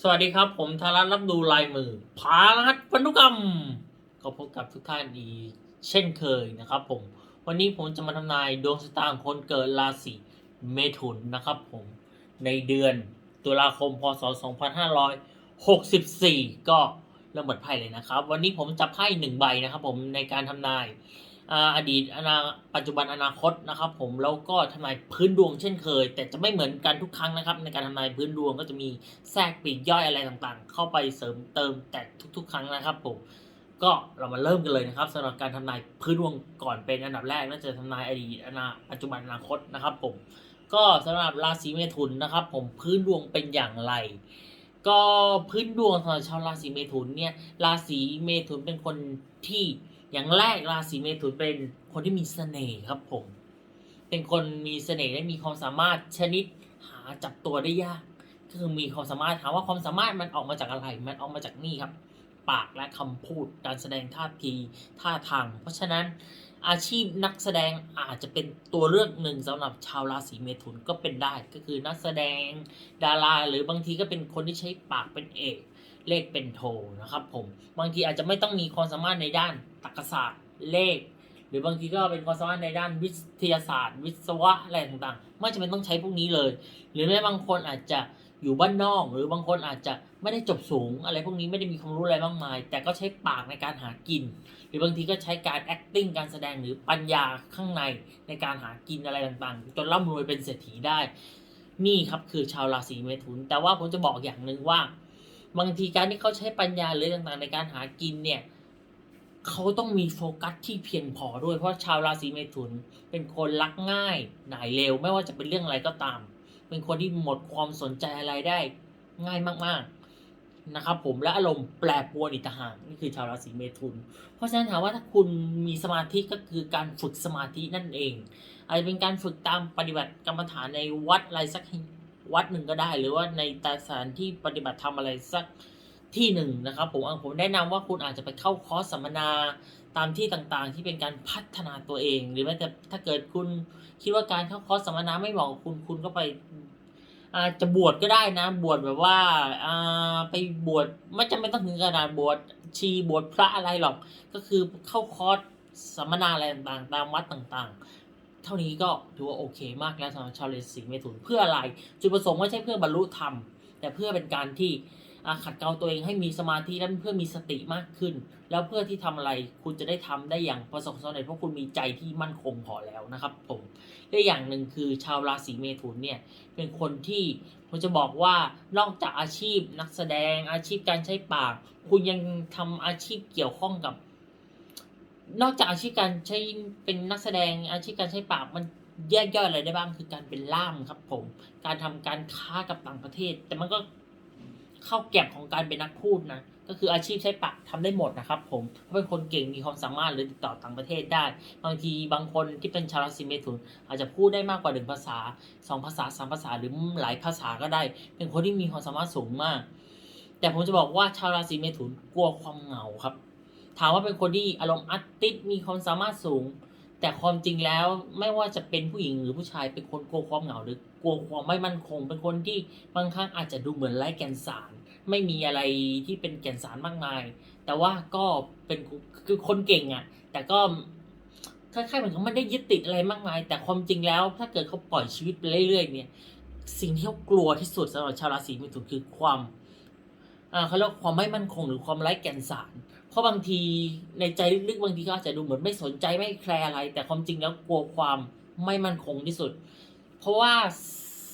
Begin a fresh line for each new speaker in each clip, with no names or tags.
สวัสดีครับ ผมธารัตน์รับดูลายมือพารัตพันธุกรรม ก็พบกับทุกท่านอีกเช่นเคยนะครับ ผม วันนี้ผมจะมาทำนายดวงชะตาของคนเกิดราศีเมถุนนะครับผมในเดือนตุลาคมพศ 2564 ก็เริ่มเปิดไพ่เลยนะครับ วันนี้ผมจับไพ่หนึ่งใบนะครับ ผมในการทำนาย อดีตอนาปัจจุบันอนาคตนะครับ ผมแล้วก็ทำนายพื้นดวงเช่นเคย แต่จะไม่เหมือนกันทุกครั้งนะครับ ในการทำนายพื้นดวงก็จะมีแทรกปีกย่อยอะไรต่างๆ เข้าไปเสริมเติมแต่ทุก ๆ ครั้งนะครับ ผมก็เรามาเริ่มกันเลยนะครับสำหรับการทำนายพื้นดวงก่อนเป็นอันดับแรกน่าจะทำนายอดีตอนาปัจจุบันอนาคตนะครับ ผมก็สำหรับราศีเมถุนนะครับ ผมพื้นดวงเป็นอย่างไรก็พื้นดวงสำหรับชาวราศีเมถุนเนี่ยราศีเมถุนเป็นคนที่ อย่างแรกราศีเมถุนเป็นคนที่มีเสน่ห์ครับผม เป็นคนมีเสน่ห์และมีความสามารถชนิดหาจับตัวได้ยาก ก็คือมีความสามารถถามว่าความสามารถมันออกมาจากอะไร มันออกมาจากนี่ครับ ปากและคำพูด การแสดงท่าทีท่าทาง เพราะฉะนั้นอาชีพนักแสดงอาจจะเป็นตัวเลือกหนึ่งสำหรับชาวราศีเมถุนก็เป็นได้ ก็คือนักแสดงดาราหรือบางทีก็เป็นคนที่ใช้ปากเป็นเอก เลขเป็นโทนะครับผมบางทีอาจจะไม่ต้องมีความสามารถในด้านตรรกศาสตร์เลข หรือบางทีก็เป็นความสามารถในด้านวิทยาศาสตร์ วิศวะอะไรต่างๆ ไม่จำเป็นต้องใช้พวกนี้เลย หรือแม้บางคนอาจจะอยู่บ้านนอก หรือบางคนอาจจะไม่ได้จบสูง อะไรพวกนี้ไม่ได้มีความรู้อะไรมากมาย แต่ก็ใช้ปากในการหากิน หรือบางทีก็ใช้การ acting การแสดงหรือปัญญาข้างในในการหากินอะไรต่างๆ จนร่ำรวยเป็นเศรษฐีได้ นี่ครับคือชาวราศีเมถุน แต่ว่าผมจะบอกอย่างหนึ่งว่า บางทีการที่เขาใช้ปัญญาหรือต่างๆ ในการหากินเนี่ยเขาต้องมีโฟกัสที่เพียงพอด้วยเพราะชาวราศีเมถุน เป็นคนรักง่ายหน่ายเร็ว ไม่ว่าจะเป็นเรื่องอะไรก็ตาม เป็นคนที่หมดความสนใจอะไรได้ง่ายมากๆนะครับผมและอารมณ์แปรปรวนอีกต่างหากนี่คือชาวราศีเมถุน เพราะฉะนั้นถามว่าถ้าคุณมีสมาธิก็คือการฝึกสมาธินั่นเองอาจจะเป็นการฝึกตามปฏิบัติกรรมฐานในวัดอะไรสักแห่ง วัดหนึ่งก็ได้ หรือว่าในตาสานที่ปฏิบัติธรรมอะไรสักที่หนึ่งนะครับผมอะผมแนะนำว่าคุณอาจจะไปเข้าคอร์สสัมมนาตามที่ต่างๆ ที่เป็นการพัฒนาตัวเอง หรือแม้แต่ถ้าเกิดคุณคิดว่าการเข้าคอร์สสัมมนาไม่เหมาะกับคุณคุณก็ไปอาจจะบวชก็ได้นะ บวชแบบว่าอ่าไปบวชไม่จำเป็นต้องถึงขนาดบวชชีบวชพระอะไรหรอก ก็คือเข้าคอร์สสัมมนาอะไรต่างๆ ตามวัดต่างๆ เท่านี้ก็ถือว่าโอเคมากแล้วสำหรับชาวราศีเมถุนเพื่ออะไร จุดประสงค์ไม่ใช่เพื่อบรรลุธรรม แต่เพื่อเป็นการที่ขัดเกลาตัวเองให้มีสมาธิและเพื่อมีสติมากขึ้น แล้วเพื่อที่ทำอะไรคุณจะได้ทำได้อย่างประสบความสำเร็จเพราะคุณมีใจที่มั่นคงพอแล้วนะครับผมและอย่างหนึ่งคือชาวราศีเมถุนเนี่ยเป็นคนที่ผมจะบอกว่านอกจากอาชีพนักแสดงอาชีพการใช้ปาก คุณยังทำอาชีพเกี่ยวข้องกับ นอกจากอาชีพการใช้เป็นนักแสดงอาชีพการใช้ปากมันแยกย่อยอะไรได้บ้างคือการเป็นล่ามครับ ผม การทำการค้ากับต่างประเทศ แต่มันก็เข้าแก็บของการเป็นนักพูดนะก็คืออาชีพใช้ปากทำได้หมดนะครับ ผมเพราเป็นคนเก่งมีความสามารถหรือติดต่อต่างประเทศได้ บางทีบางคนที่เป็นชาวราศีเมถุน อาจจะพูดได้มากกว่าหนึ่งภาษาสองภาษาสามภาษาหรือหลายภาษาก็ได้ เป็นคนที่มีความสามารถสูงมาก แต่ผมจะบอกว่าชาวราศีเมถุนกลัวความเหงาครับ ถามว่าเป็นคนที่อารมณ์อัตติดมีความสามารถสูง แต่ความจริงแล้วไม่ว่าจะเป็นผู้หญิงหรือผู้ชายเป็นคนกลัวความเหงาหรือกลัวความไม่มั่นคง เป็นคนที่บางครั้งอาจจะดูเหมือนไร้แก่นสาร ไม่มีอะไรที่เป็นแก่นสารมากมาย แต่ว่าก็เป็นคือคนเก่งอะ่ะ แต่ก็คล้ายๆเหมือนเขาไม่ได้ยึดติดอะไรมากมาย แต่ความจริงแล้วถ้าเกิดเขาปล่อยชีวิตไปเรื่อยๆเนี่ยสิ่งที่เขากลัวที่สุดสำหรับชาวราศีมิถุนคือความอ่าเขาเรียกว่าความไม่มั่นคงหรือความไร้แก่นสาร ราะบางทีในใจลึกๆบางทีก็อาจจะดูเหมือนไม่สนใจไม่แคร์อะไร แต่ความจริงแล้วกลัวความไม่มั่นคงที่สุด เพราะว่า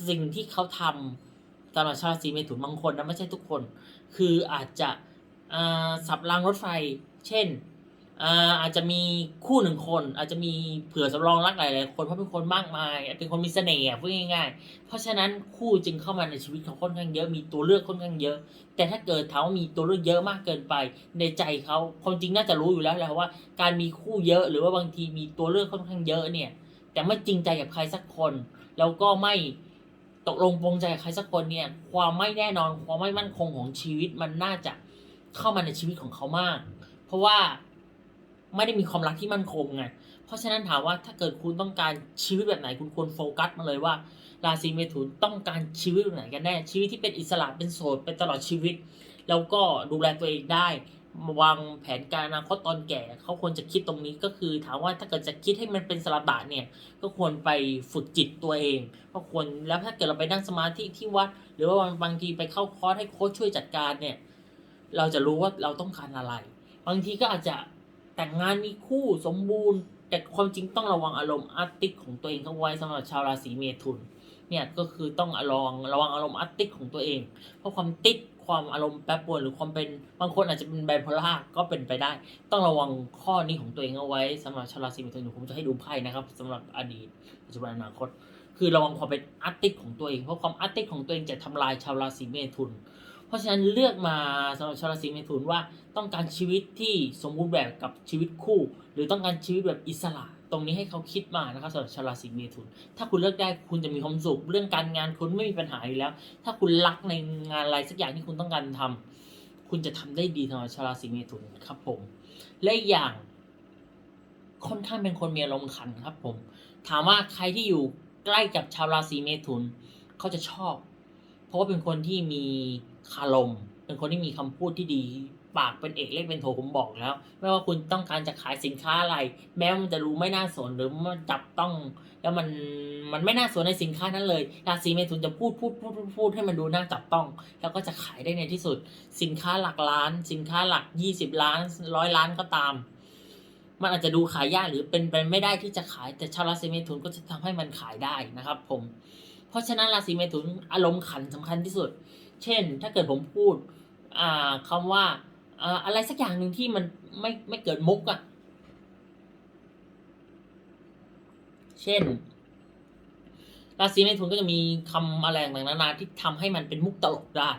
สิ่งที่เขาทำสำหรับชาวราศีเมถุนบางคนนะไม่ใช่ทุกคน คืออาจจะสับรางรถไฟ เช่น อาจจะมีคู่หนึ่งคน อาจจะมีเผื่อสำรองรักหลายๆคนเพราะเป็นคนมากมาย เป็นคนมีเสน่ห์พูดง่ายๆ เพราะฉะนั้นคู่จึงเข้ามาในชีวิตเขาค่อนข้างเยอะมีตัวเลือกค่อนข้างเยอะ แต่ถ้าเกิดถามว่ามีตัวเลือกเยอะมากเกินไป ในใจเขาความจริงน่าจะรู้อยู่แล้วแหละว่า การมีคู่เยอะหรือว่าบางทีมีตัวเลือกค่อนข้างเยอะเนี่ย แต่ไม่จริงใจกับใครสักคน แล้วก็ไม่ตกลงปรงใจกับใครสักคนเนี่ย ความไม่แน่นอนความไม่มั่นคงของชีวิตมันน่าจะเข้ามาในชีวิตของเขามาก เพราะว่า ไม่ได้มีความรักที่มั่นคงไงเพราะฉะนั้นถามว่าถ้าเกิดคุณต้องการชีวิตแบบไหนคุณควรโฟกัสมาเลยว่า ราศีเมถุนต้องการชีวิตแบบไหนกันแน่ชีวิตที่เป็นอิสระเป็นโสดเป็นตลอดชีวิต แล้วก็ดูแลตัวเองได้วางแผนการอนาคตตอนแก่เขาควรจะคิดตรงนี้ก็คือถามว่าถ้าเกิดจะคิดให้มันเป็นสระตะเนี่ยก็ควรไปฝึกจิตตัวเองก็ควรแล้วถ้าเกิดเราไปนั่งสมาธิที่วัด หรือว่าบางทีไปเข้าคอร์สให้โค้ชช่วยจัดการเนี่ย เราจะรู้ว่าเราต้องการอะไร บางทีก็อาจจะ แต่งงานมีคู่สมบูรณ์ แต่ความจริงต้องระวังอารมณ์อาร์ติกของตัวเองเข้าไว้สำหรับชาวราศีเมถุนเนี่ยก็คือต้องระวังระวังอารมณ์อาร์ติกของตัวเอง เพราะความติดความอารมณ์แปรปรวนหรือความเป็นบางคนอาจจะเป็นไบโพล่าก็เป็นไปได้ ต้องระวังข้อนี้ของตัวเองเอาไว้สำหรับชาวราศีเมถุนผมจะให้ดูไพ่นะครับสำหรับอดีตปัจจุบันอนาคต คือระวังความเป็นอาร์ติกของตัวเองเพราะความอาร์ติกของตัวเองจะทำลายชาวราศีเมถุน ราะฉะนั้นเลือกมาสำหรับชาวราศีเมถุนว่าต้องการชีวิตที่สมบูรณ์แบบกับชีวิตคู่ หรือต้องการชีวิตแบบอิสระ ตรงนี้ให้เขาคิดมานะครับสำหรับชาวราศีเมถุน ถ้าคุณเลือกได้คุณจะมีความสุขเรื่องการงานคุณไม่มีปัญหาอยู่แล้ว ถ้าคุณรักในงานอะไรสักอย่างที่คุณต้องการทำคุณจะทำได้ดีสำหรับชาวราศีเมถุนครับผม และอย่างค่อนข้างเป็นคนมีอารมณ์ขันครับผม ถามว่าใครที่อยู่ใกล้กับชาวราศีเมถุน เขาจะชอบ เพราะว่าเป็นคนที่มี คารม เป็นคนที่มีคำพูดที่ดีปากเป็นเอกเล่นเป็นโทผมบอกแล้ว ไม่ว่าคุณต้องการจะขายสินค้าอะไร แม้ว่ามันจะรู้ไม่น่าสนหรือมันจับต้อง แล้วมันมันไม่น่าสนในสินค้านั้นเลยราศีเมถุนจะพูดพูดพูดพูดพูดให้มันดูน่าจับต้อง แล้วก็จะขายได้ในที่สุด สินค้าหลักล้าน สินค้าหลักยี่สิบล้านร้อยล้านก็ตาม มันอาจจะดูขายยากหรือเป็นไปไม่ได้ที่จะขายแต่ชาวราศีเมถุนก็จะทำให้มันขายได้นะครับ ผม เพราะฉะนั้นราศีเมถุนอารมณ์ขันสำคัญที่สุด เช่น ถ้าเกิดผมพูดอ่าคำว่าอ่าอะไรสักอย่างหนึ่งที่มันไม่ไม่เกิดมุกอะเช่น ราศีเมถุนก็จะมีคำอะไรต่างๆนานาที่ทำให้มันเป็นมุกตลกได้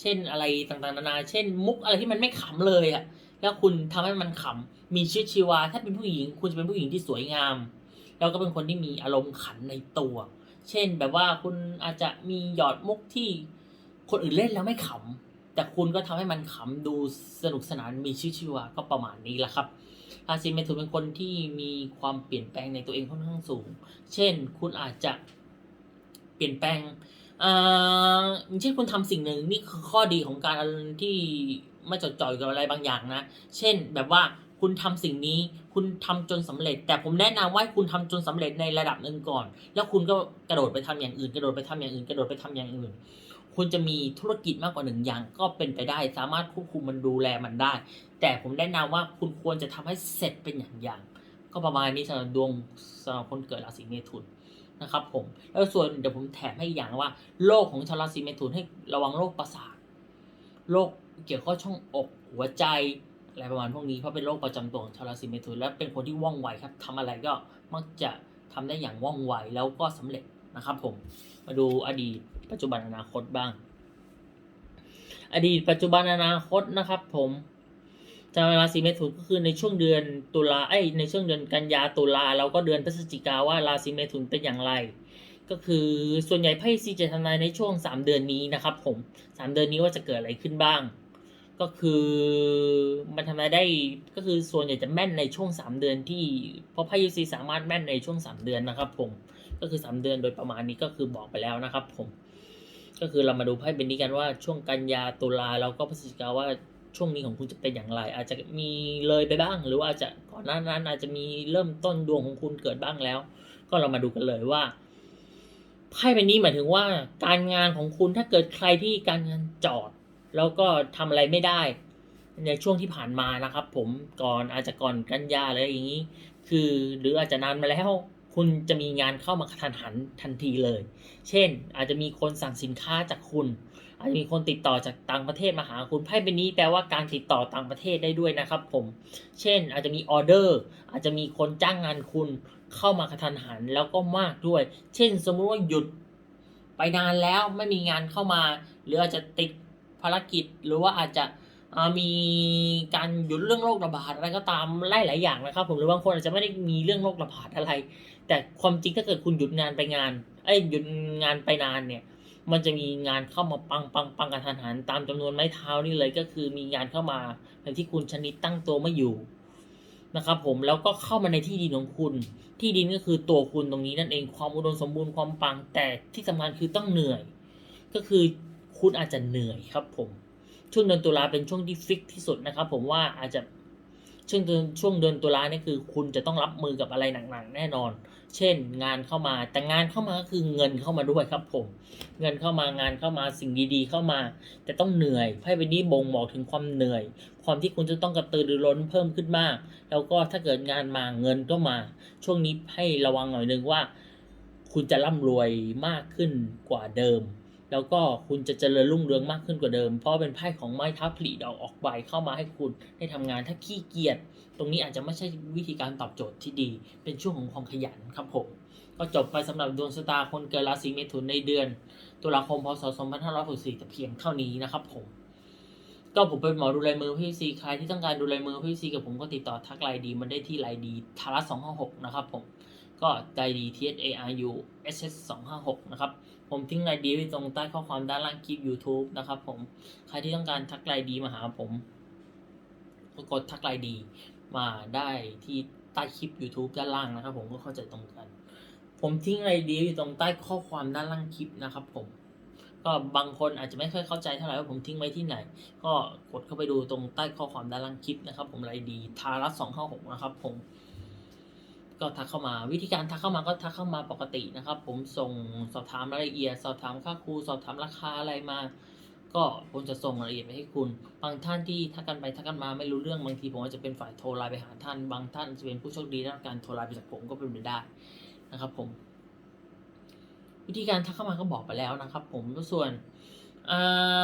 เช่นอะไรต่างๆนานา เช่น มุกอะไรที่มันไม่ขำเลยอะแล้วคุณทำให้มันขำ มีชีวิตชีวา ถ้าเป็นผู้หญิง คุณจะเป็นผู้หญิงที่สวยงาม แล้วก็เป็นคนที่มีอารมณ์ขันในตัว เช่นแบบว่าคุณอาจจะมีหยอดมุกที่ คนอื่นเล่นแล้วไม่ขำ แต่คุณก็ทำให้มันขำดูสนุกสนานมีชีวิตชีวาก็ประมาณนี้แหละครับราศีเมถุนเป็นคนที่มีความเปลี่ยนแปลงในตัวเองค่อนข้างสูง เช่น คุณอาจจะเปลี่ยนแปลงอ่าเช่นคุณทำสิ่งหนึ่งนี่คือข้อดีของการที่ไม่จดจ่อยกับอะไรบางอย่างนะ เช่นแบบว่าคุณทำสิ่งนี้คุณทำจนสำเร็จ แต่ผมแนะนำว่าคุณทำจนสำเร็จในระดับหนึ่งก่อน แล้วคุณก็กระโดดไปทำอย่างอื่น กระโดดไปทำอย่างอื่น กระโดดไปทำอย่างอื่น คุณจะมีธุรกิจมากกว่าหนึ่งอย่างก็เป็นไปได้ สามารถควบคุมมันดูแลมันได้ แต่ผมแนะนำว่าคุณควรจะทำให้เสร็จเป็นอย่างอย่างๆก็ประมาณนี้สำหรับดวงสำหรับคนเกิดราศีเมถุนนะครับผมแล้วส่วนเดี๋ยวผมแถมให้อีกอย่างว่าโรคของชาวราศีเมถุนให้ระวังโรคประสาทโรคเกี่ยวข้องช่องอกหัวใจอะไรประมาณพวกนี้เพราะเป็นโรคประจำตัวของชาวราศีเมถุนและเป็นคนที่ว่องไวครับทำอะไรก็มักจะทำได้อย่างว่องไวแล้วก็สำเร็จ นะครับผมมาดูอดีตปัจจุบันอนาคตบ้าง อดีตปัจจุบันอนาคตนะครับผมชาวราศีเมถุนก็คือในช่วงเดือนตุลาไอในช่วงเดือนกันยาตุลาแล้วก็เดือนพฤศจิกาว่าราศีเมถุนเป็นอย่างไร ก็คือส่วนใหญ่ไพ่ซีจะทำนายในช่วง 3 เดือนนี้นะครับผม 3 เดือนนี้ว่าจะเกิดอะไรขึ้นบ้าง ก็คือมันทำนายได้ก็คือส่วนใหญ่จะแม่นในช่วง 3 เดือนที่เพราะไพ่ยูซีสามารถแม่นในช่วง 3 เดือนนะครับผม ก็คือ 3 เดือนโดยประมาณนี้ก็คือบอกไปแล้วนะครับ ผม ก็คือเรามาดูไพ่เป็นนี้กันว่าช่วงกันยาตุลาแล้วก็พฤศจิกาว่าช่วงนี้ของคุณจะเป็นอย่างไร อาจจะมีเลยไปบ้าง หรือว่าอาจจะก่อนหน้านั้นอาจจะมีเริ่มต้นดวงของคุณเกิดบ้างแล้ว ก็เรามาดูกันเลยว่าไพ่เป็นนี้หมายถึงว่าการงานของคุณถ้าเกิดใครที่การงานจอด แล้วก็ทำอะไรไม่ได้ ในช่วงที่ผ่านมานะครับ ผมก่อนอาจจะก่อนกันยาอะไรอย่างนี้ คือหรืออาจจะนานมาแล้ว คุณจะมีงานเข้ามากระทันหันทันทีเลย เช่น อาจจะมีคนสั่งสินค้าจากคุณ อาจจะมีคนติดต่อจากต่างประเทศมาหาคุณไพ่ใบนี้แปลว่าการติดต่อต่างประเทศได้ด้วยนะครับผม เช่น อาจจะมีออเดอร์ อาจจะมีคนจ้างงานคุณเข้ามากระทันหันแล้วก็มากด้วย เช่น สมมุติว่าหยุดไปนานแล้วไม่มีงานเข้ามา หรืออาจจะติดภารกิจหรือว่าอาจจะ มีการหยุดเรื่องโรคระบาดอะไรก็ตามไล่หลายอย่างนะครับ ผมหรือบางคนอาจจะไม่ได้มีเรื่องโรคระบาดอะไร แต่ความจริงถ้าเกิดคุณหยุดงานไปงานเอ้หยุดงานไปนานเนี่ย มันจะมีงานเข้ามาปังปังปังกระทันหันตามจำนวนไม้เท้านี่เลยก็คือมีงานเข้ามาในที่คุณชนิดตั้งตัวไม่อยู่นะครับผมแล้วก็เข้ามาในที่ดินของคุณ ที่ดินก็คือตัวคุณตรงนี้นั่นเองความอุดมสมบูรณ์ความปังแต่ที่สำคัญคือต้องเหนื่อย ก็คือคุณอาจจะเหนื่อยครับผม ช่วงเดือนตุลาเป็นช่วงที่ฟิกที่สุดนะครับ ผมว่าอาจจะช่วงเดือนช่วงเดือนตุลาเนี่ยคือ คุณจะต้องรับมือกับอะไรหนักๆแน่นอน เช่น งานเข้ามาแต่งานเข้ามาก็คือเงินเข้ามาด้วยครับ ผม เงินเข้ามางานเข้ามาสิ่งดีๆ เข้ามา แต่ต้องเหนื่อยไพ่ใบนี้บ่งบอกถึงความเหนื่อย ความที่คุณจะต้องกระตือรือร้นเพิ่มขึ้นมาก แล้วก็ถ้าเกิดงานมาเงินก็มา ช่วงนี้ให้ระวังหน่อยนึงว่า คุณจะร่ำรวยมากขึ้นกว่าเดิม แล้วก็คุณจะเจริญรุ่งเรืองมากขึ้นกว่าเดิม เพราะเป็นไพ่ของไม้ท้าผลิดอกออกใบเข้ามาให้คุณได้ทำงานถ้าขี้เกียจตรงนี้อาจจะไม่ใช่วิธีการตอบโจทย์ที่ดี เป็นช่วงของความขยันครับผม ก็จบไปสำหรับดวงชะตาคนเกิดราศีเมถุนในเดือนตุลาคมพศ 2564แต่เพียงเท่านี้นะครับผมก็ผมเป็นหมอดูลายมือพี่ซีใครที่ต้องการดูลายมือพี่ซีกับผมก็ติดต่อทักไลน์ดีมาได้ที่ไลน์ดีทารัสสองห้าหกนะครับผมก็ใจดี T S A R U S S สองห้าหกนะครับ ผมทิ้งไลน์ดีไว้ตรงใต้ข้อความด้านล่างคลิป YouTube นะครับผมใครที่ต้องการทักไลน์ดีมาหาผมก็กดทักไลน์ดีมาได้ที่ใต้คลิป YouTube ด้านล่างนะครับ ผมก็เข้าใจตรงกัน ผมทิ้งไลน์ดีอยู่ตรงใต้ข้อความด้านล่างคลิปนะครับ ผม ก็บางคนอาจจะไม่ค่อยเข้าใจเท่าไหร่ว่าผมทิ้งไว้ที่ไหน ก็กดเข้าไปดูตรงใต้ข้อความด้านล่างคลิปนะครับ ผมไลน์ดีทารัสสองห้าหกนะครับ ผม ก็ทักเข้ามา วิธีการทักเข้ามาก็ทักเข้ามาปกตินะครับ ผมส่งสอบถามรายละเอียด สอบถามค่าครูสอบถามราคาอะไรมา ก็ผมจะส่งรายละเอียดไปให้คุณ บางท่านที่ทักกันไปทักกันมาไม่รู้เรื่องบางทีผมอาจจะเป็นฝ่ายโทรไลน์ไปหาท่าน บางท่านจะเป็นผู้โชคดีได้รับการโทรไลน์ไปจากผมก็เป็นไปได้นะครับผม วิธีการทักเข้ามาก็บอกไปแล้วนะครับ ผมส่วนอ่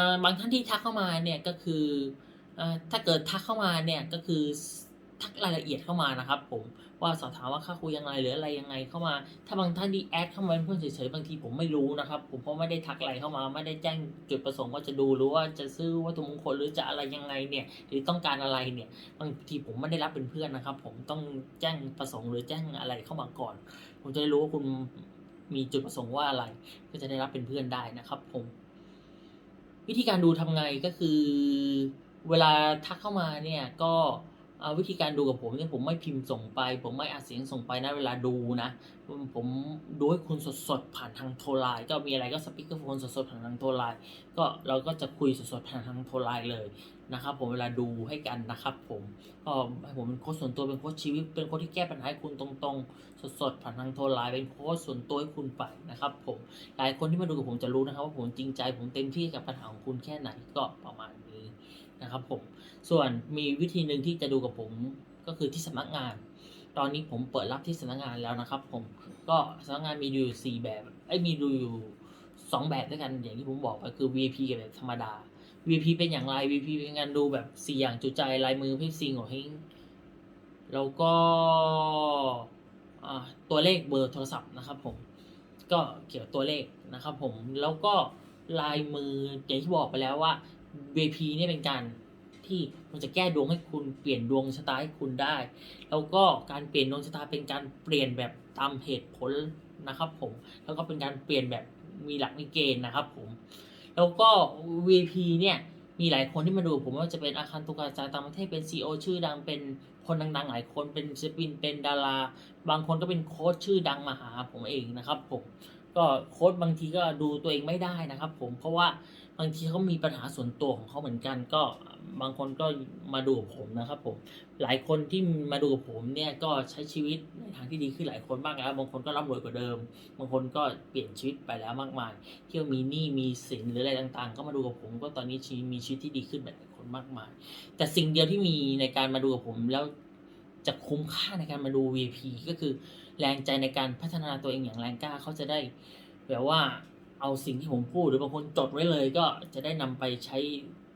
าบางท่านที่ทักเข้ามาเนี่ยก็คืออ่าถ้าเกิดทักเข้ามาเนี่ยก็คือ ทักรายละเอียดเข้ามานะครับ ผมว่าสอบถามว่าค่าคุยยังไงหรืออะไรยังไงเข้ามา ถ้าบางท่านที่แอดเข้ามาเป็นเพื่อนเฉยๆบางทีผมไม่รู้นะครับ ผมเพราะไม่ได้ทักอะไรเข้ามา ไม่ได้แจ้งจุดประสงค์ว่าจะดูหรือว่าจะซื้อวัตถุมงคลหรือจะอะไรยังไงเนี่ยหรือต้องการอะไรเนี่ยบางทีผมไม่ได้รับเป็นเพื่อนนะครับ ผมต้องแจ้งประสงค์หรือแจ้งอะไรเข้ามาก่อน ผมจะได้รู้ว่าคุณมีจุดประสงค์ว่าอะไร ก็จะได้รับเป็นเพื่อนได้นะครับ ผม วิธีการดูทำไงก็คือ เวลาทักเข้ามาเนี่ยก็ วิธีการดูกับผมเนี่ยผมไม่พิมพ์ส่งไป ผมไม่อัดเสียงส่งไปนะเวลาดูนะผมดูให้คุณสดๆผ่านทางโทรไลน์ก็มีอะไรก็สปีกเกอร์โฟนสดๆผ่านทางโทรไลน์ก็เราก็จะคุยสดๆผ่านทางโทรไลน์เลยนะครับผมเวลาดูให้กันนะครับผมก็ให้ผมเป็นโค้ชส่วนตัวเป็นโค้ชชีวิตเป็นโค้ชที่แก้ปัญหาให้คุณตรงๆ สดๆผ่านทางโทรไลน์เป็นโค้ชส่วนตัวให้คุณไปนะครับผมหลายคนที่มาดูกับผมจะรู้นะครับว่าผมจริงใจผมเต็มที่กับปัญหาของคุณแค่ไหนก็ประมาณ นะครับผม ส่วนมีวิธีหนึ่งที่จะดูกับผมก็คือที่สำนักงาน ตอนนี้ผมเปิดรับที่สำนักงานแล้วนะครับ ผมก็สำนักงานมีดูอยู่สี่แบบไอ้มีดูอยู่สองแบบด้วยกันอย่างที่ผมบอกไปคือ VIP กับแบบธรรมดา VIP เป็นอย่างไร VIP เป็นการดูแบบสี่อย่างจุใจลายมือพี่ซิงของเฮงแล้วก็อ่าตัวเลขเบอร์โทรศัพท์นะครับผมก็เกี่ยวตัวเลขนะครับผมแล้วก็ลายมืออย่างที่บอกไปแล้วว่า VP เนี่ยเป็นการที่มันจะแก้ดวงให้คุณเปลี่ยนดวงชะตาให้คุณได้ แล้วก็การเปลี่ยนดวงชะตาเป็นการเปลี่ยนแบบตามเหตุผลนะครับผมแล้วก็เป็นการเปลี่ยนแบบมีหลักมีเกณฑ์นะครับผมแล้วก็ VP เนี่ยมีหลายคนที่มาดูผมว่าจะเป็นอาคารตุกาจากต่างประเทศเป็น CEO ชื่อดังเป็นคนดังๆ หลายคนเป็นศิลปินเป็นดารา บางคนก็เป็นโค้ชชื่อดังมาหาผมเองนะครับผมก็โค้ชบางทีก็ดูตัวเองไม่ได้นะครับผมเพราะว่า บางทีเขามีปัญหาส่วนตัวของเขาเหมือนกัน ก็บางคนก็มาดูกับผมนะครับผมหลายคนที่มาดูกับผมเนี่ยก็ใช้ชีวิตในทางที่ดีขึ้นหลายคนมากแล้วบางคนก็ร่ำรวยกว่าเดิม บางคนก็เปลี่ยนชีวิตไปแล้วมากมายเที่ยวมีหนี้มีสินหรืออะไรต่างๆ ก็มาดูกับผม ก็ตอนนี้ชีมีชีวิตที่ดีขึ้นแบบหลายคนมากมาย แต่สิ่งเดียวที่มีในการมาดูกับผมแล้วจะคุ้มค่าในการมาดู VP ก็คือแรงใจในการพัฒนาตัวเองอย่างแรงกล้าเขาจะได้แบบว่า เอาสิ่งที่ผมพูดหรือบางคนจดไว้เลย ก็จะได้นำไปใช้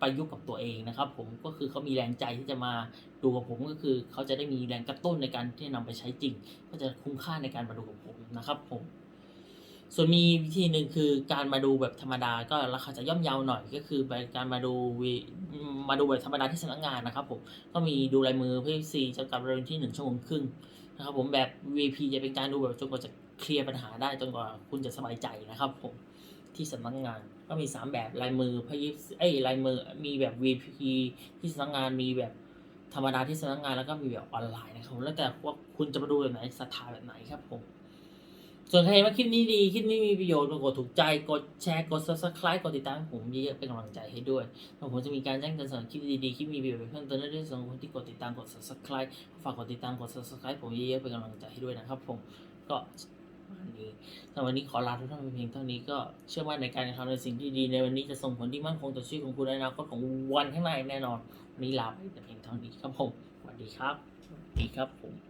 ประยุกต์กับตัวเองนะครับ ผมก็คือเขามีแรงใจที่จะมาดูกับผมก็คือเขาจะได้มีแรงกระตุ้นในการที่จะนำไปใช้จริง ก็จะคุ้มค่าในการมาดูกับผมนะครับ ผม ส่วนมีวิธีหนึ่งคือการมาดูแบบธรรมดาก็ราคาจะย่อมเยาวหน่อยก็คือการมาดูมาดูแบบธรรมดาที่สำนักงานนะครับ ผมก็มีดูลายมือพี่ซีจำกัดเวลาที่หนึ่งชั่วโมงครึ่งนะครับ ผมแบบ VP จะเป็นการดูแบบจนกว่าจะเคลียร์ปัญหาได้จนกว่าคุณจะสบายใจนะครับ ผม ที่สำนักงาน ก็มีสามแบบลายมือพยิบเอ้ยลายมือมีแบบ VP ที่สำนักงานมีแบบธรรมดาที่สำนักงานแล้วก็มีแบบออนไลน์นะครับผมแล้วแต่ว่าคุณจะมาดูแบบไหนศรัทธาแบบไหนครับผม ส่วนใครว่าคลิปนี้ดีคลิปนี้มีประโยชน์กดถูกใจกดแชร์กด subscribe กดติดตามผมเยอะๆเป็นกำลังใจให้ด้วยแล้วผมจะมีการแจ้งเตือนสำหรับคลิปดีๆคลิปมีประโยชน์เพิ่มเติมด้วยสำหรับคนที่กดติดตามกด subscribe ฝากกดติดตามกด subscribe ผมเยอะๆเป็นกำลังใจให้ด้วยนะครับผมก็ วันนี้สำหรับวันนี้ขอลาทุกท่านไปเพียงเท่านี้ก็เชื่อว่าในการกระทำในสิ่งที่ดีในวันนี้จะส่งผลที่มั่นคงต่อชีวิตของคุณในอนาคตของวันข้างในแน่นอนวันนี้ลาไปแต่เพียงเท่านี้ครับผมสวัสดีครับสวัสดีครับผม